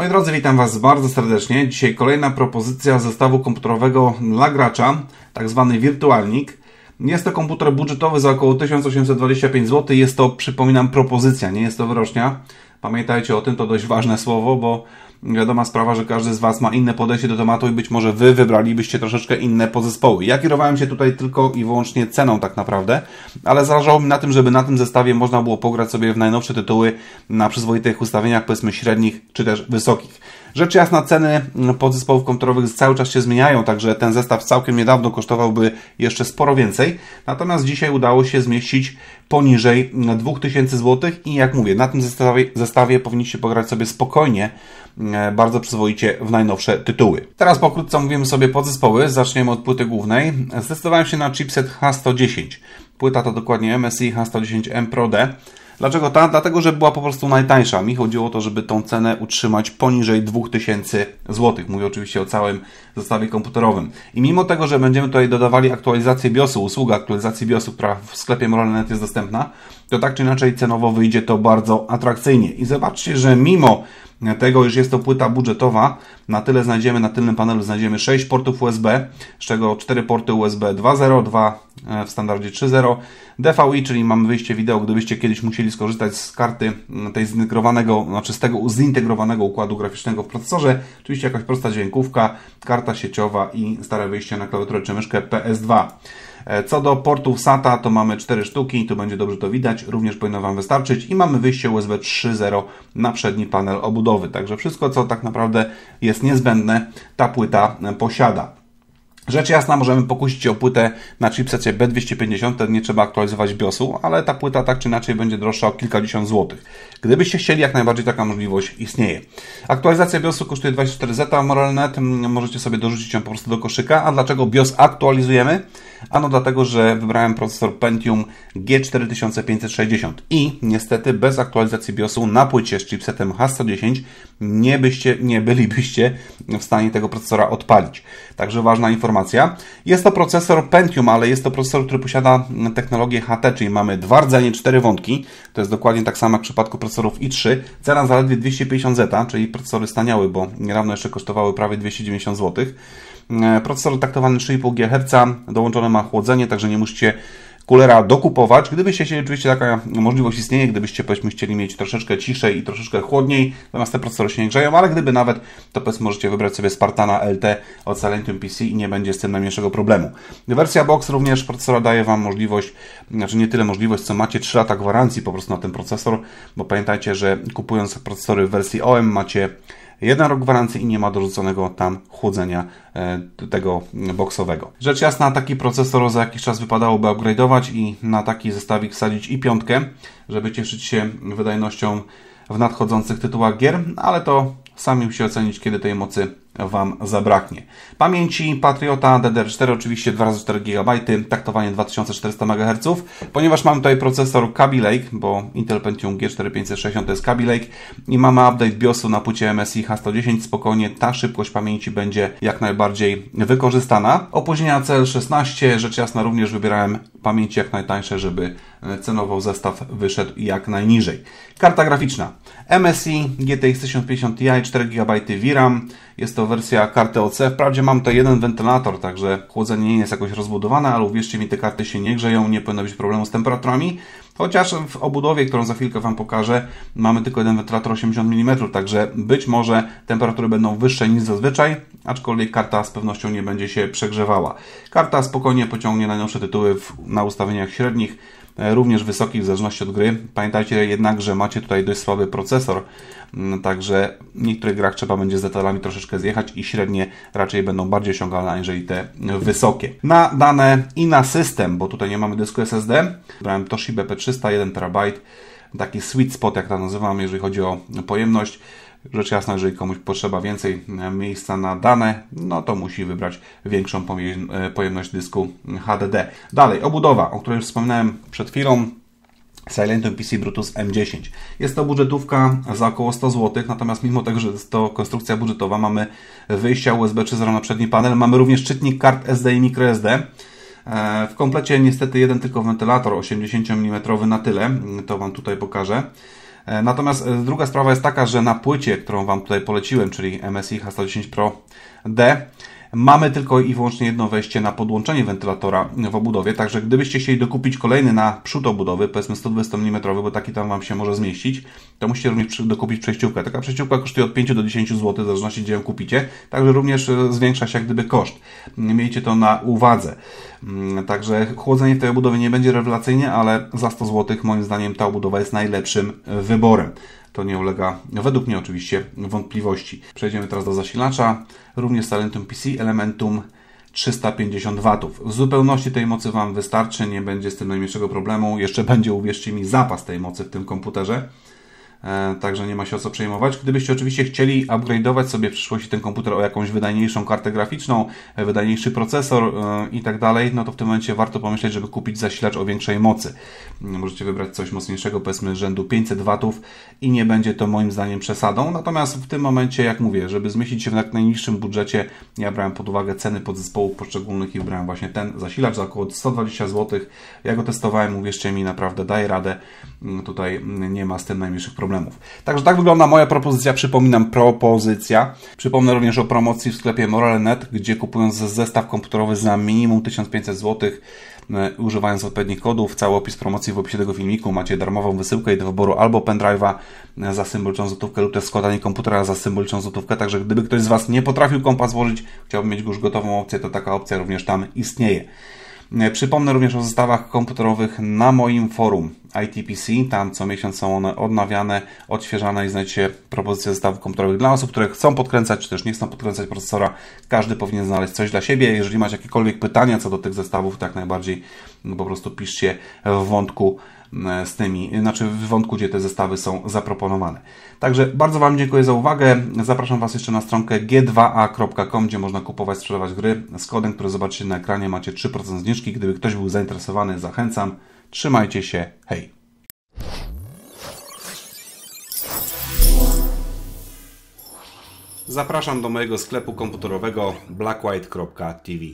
Moi drodzy, witam Was bardzo serdecznie. Dzisiaj kolejna propozycja zestawu komputerowego dla gracza, tak zwany wirtualnik. Jest to komputer budżetowy za około 1825 zł. Jest to, przypominam, propozycja, nie jest to wyrocznia. Pamiętajcie o tym, to dość ważne słowo, bo wiadoma sprawa, że każdy z Was ma inne podejście do tematu i być może Wy wybralibyście troszeczkę inne podzespoły. Ja kierowałem się tutaj tylko i wyłącznie ceną tak naprawdę, ale zależało mi na tym, żeby na tym zestawie można było pograć sobie w najnowsze tytuły na przyzwoitych ustawieniach, powiedzmy średnich czy też wysokich. Rzecz jasna, ceny podzespołów komputerowych cały czas się zmieniają, także ten zestaw całkiem niedawno kosztowałby jeszcze sporo więcej. Natomiast dzisiaj udało się zmieścić poniżej 2000 zł i jak mówię, na tym zestawie, zestawie powinniście pograć sobie spokojnie, e, bardzo przyzwoicie w najnowsze tytuły. Teraz pokrótce omówimy sobie podzespoły. Zaczniemy od płyty głównej. Zdecydowałem się na chipset H110. Płyta to dokładnie MSI H110M Pro D. Dlaczego ta? Dlatego, że była po prostu najtańsza. Mi chodziło o to, żeby tą cenę utrzymać poniżej 2000 zł. Mówię oczywiście o całym zestawie komputerowym. I mimo tego, że będziemy tutaj dodawali aktualizację BIOSu, usługa aktualizacji BIOSu, która w sklepie Moralnet jest dostępna, to tak czy inaczej cenowo wyjdzie to bardzo atrakcyjnie. I zobaczcie, że mimo tego, iż jest to płyta budżetowa, na tyle znajdziemy, na tylnym panelu znajdziemy 6 portów USB, z czego 4 porty USB 2.0, 2 e, w standardzie 3.0, DVI, czyli mamy wyjście wideo, gdybyście kiedyś musieli skorzystać z karty tej zintegrowanego, znaczy z tego zintegrowanego układu graficznego w procesorze, oczywiście jakaś prosta dźwiękówka, karta sieciowa i stare wyjście na klawiaturę czy myszkę PS2. E, co do portów SATA, to mamy 4 sztuki, tu będzie dobrze to widać, również powinno Wam wystarczyć i mamy wyjście USB 3.0 na przedni panel obudowy. Także wszystko, co tak naprawdę jest niezbędne, ta płyta posiada. Rzecz jasna, możemy pokusić się o płytę na chipsecie B250, nie trzeba aktualizować BIOSu, ale ta płyta tak czy inaczej będzie droższa o kilkadziesiąt złotych. Gdybyście chcieli, jak najbardziej taka możliwość istnieje. Aktualizacja BIOSu kosztuje 24 zeta Moralnet, możecie sobie dorzucić ją po prostu do koszyka. A dlaczego BIOS aktualizujemy? Ano dlatego, że wybrałem procesor Pentium G4560 i niestety bez aktualizacji BIOSu na płycie z chipsetem H110 nie, byście, nie bylibyście w stanie tego procesora odpalić. Także ważna informacja. Jest to procesor Pentium, ale jest to procesor, który posiada technologię HT, czyli mamy dwa rdzenie, cztery wątki. To jest dokładnie tak samo jak w przypadku procesorów i3. Cena zaledwie 250 zeta, czyli procesory staniały, bo niedawno jeszcze kosztowały prawie 290 zł. E, procesor taktowany 3,5 GHz, dołączone ma chłodzenie, także nie musicie kulera dokupować. Gdybyście chcieli, oczywiście taka możliwość istnieje, gdybyście powiedzmy chcieli mieć troszeczkę ciszej i troszeczkę chłodniej, natomiast te procesory się nie grzeją, ale gdyby nawet, to powiedzmy możecie wybrać sobie Spartana LT od Silentium PC i nie będzie z tym najmniejszego problemu. Wersja Box również procesora daje Wam możliwość, znaczy nie tyle możliwość, co macie 3 lata gwarancji po prostu na ten procesor, bo pamiętajcie, że kupując procesory w wersji OM macie jeden rok gwarancji i nie ma dorzuconego tam chłodzenia e, tego boksowego. Rzecz jasna, taki procesor za jakiś czas wypadałoby upgrade'ować i na taki zestawik wsadzić i piątkę, żeby cieszyć się wydajnością w nadchodzących tytułach gier, ale to sami musicie ocenić, kiedy tej mocy Wam zabraknie. Pamięci Patriota DDR4 oczywiście 2x4 GB, taktowanie 2400 MHz. Ponieważ mam tutaj procesor Kaby Lake, bo Intel Pentium G4560 to jest Kaby Lake i mamy update BIOSu na płycie MSI H110, spokojnie ta szybkość pamięci będzie jak najbardziej wykorzystana. Opóźnienia CL16, rzecz jasna również wybierałem pamięci jak najtańsze, żeby cenowo zestaw wyszedł jak najniżej. Karta graficzna MSI GTX 1050 Ti 4 GB VRAM jest to wersja karty OC. Wprawdzie mam to jeden wentylator, także chłodzenie nie jest jakoś rozbudowane, ale uwierzcie mi, te karty się nie grzeją, nie powinno być problemu z temperaturami. Chociaż w obudowie, którą za chwilkę Wam pokażę, mamy tylko jeden wentylator 80 mm, także być może temperatury będą wyższe niż zazwyczaj, aczkolwiek karta z pewnością nie będzie się przegrzewała. Karta spokojnie pociągnie najnowsze tytuły w, na ustawieniach średnich E, również wysoki w zależności od gry. Pamiętajcie jednak, że macie tutaj dość słaby procesor, mm, także niektórych grach trzeba będzie z detalami troszeczkę zjechać i średnie raczej będą bardziej osiągalne aniżeli te wysokie. Na dane i na system, bo tutaj nie mamy dysku SSD, brałem Toshiba P300 1 TB, taki sweet spot jak to nazywam, jeżeli chodzi o pojemność. Rzecz jasna, jeżeli komuś potrzeba więcej e, miejsca na dane, no to musi wybrać większą e, pojemność dysku HDD. Dalej, obudowa, o której już wspominałem przed chwilą. Silentum PC Brutus M10. Jest to budżetówka za około 100 zł, natomiast mimo tego, że jest to konstrukcja budżetowa, mamy wyjścia USB 3.0 na przedni panel, mamy również czytnik kart SD i microSD. E, w komplecie niestety jeden tylko wentylator 80 mm na tyle, to Wam tutaj pokażę. E, natomiast e, druga sprawa jest taka, że na płycie, którą Wam tutaj poleciłem, czyli MSI H110 Pro D, Mamy tylko i wyłącznie jedno wejście na podłączenie wentylatora w obudowie, także gdybyście chcieli dokupić kolejny na przód obudowy, powiedzmy 120 mm, bo taki tam Wam się może zmieścić, to musicie również dokupić przejściówkę. Taka przejściówka kosztuje od 5 do 10 zł, w zależności gdzie ją kupicie, także również e, zwiększa się jak gdyby koszt. Miejcie to na uwadze. Mm, także chłodzenie w tej obudowie nie będzie rewelacyjne, ale za 100 zł moim zdaniem ta obudowa jest najlepszym wyborem. To nie ulega, według mnie oczywiście, wątpliwości. Przejdziemy teraz do zasilacza. Również Talentum PC Elementum 350 W. W zupełności tej mocy Wam wystarczy, nie będzie z tym najmniejszego problemu. Jeszcze będzie, uwierzcie mi, zapas tej mocy w tym komputerze. E, także nie ma się o co przejmować. Gdybyście oczywiście chcieli upgrade'ować sobie w przyszłości ten komputer o jakąś wydajniejszą kartę graficzną, e, wydajniejszy procesor e, i tak dalej, no to w tym momencie warto pomyśleć, żeby kupić zasilacz o większej mocy. Możecie wybrać coś mocniejszego, powiedzmy rzędu 500 W i nie będzie to moim zdaniem przesadą. Natomiast w tym momencie, jak mówię, żeby zmieścić się w jak najniższym budżecie, ja brałem pod uwagę ceny podzespołów poszczególnych i wybrałem właśnie ten zasilacz za około 120 zł. Ja go testowałem, uwierzcie mi, naprawdę daje radę. Tutaj nie ma z tym najmniejszych problemów problemów. Także tak wygląda moja propozycja. Przypominam, propozycja. Przypomnę również o promocji w sklepie Morale.net, gdzie kupując zestaw komputerowy za minimum 1500 zł, e, używając odpowiednich kodów, cały opis promocji w opisie tego filmiku, macie darmową wysyłkę i do wyboru albo pendrive'a e, za symboliczną złotówkę lub też składanie komputera za symboliczną złotówkę. Także gdyby ktoś z Was nie potrafił kompa złożyć, chciałby mieć już gotową opcję, to taka opcja również tam istnieje. E, przypomnę również o zestawach komputerowych na moim forum ITPC. Tam co miesiąc są one odnawiane, odświeżane i znajdziecie propozycje zestawów komputerowych dla osób, które chcą podkręcać, czy też nie chcą podkręcać procesora. Każdy powinien znaleźć coś dla siebie. Jeżeli macie jakiekolwiek pytania co do tych zestawów, tak najbardziej no po prostu piszcie w wątku z tymi, znaczy w wątku, gdzie te zestawy są zaproponowane. Także bardzo Wam dziękuję za uwagę. Zapraszam Was jeszcze na stronkę g2a.com, gdzie można kupować, sprzedawać gry. Z kodem, który zobaczycie na ekranie macie 3% zniżki. Gdyby ktoś był zainteresowany, zachęcam. Trzymajcie się. Hej! Zapraszam do mojego sklepu komputerowego blackwhite.tv.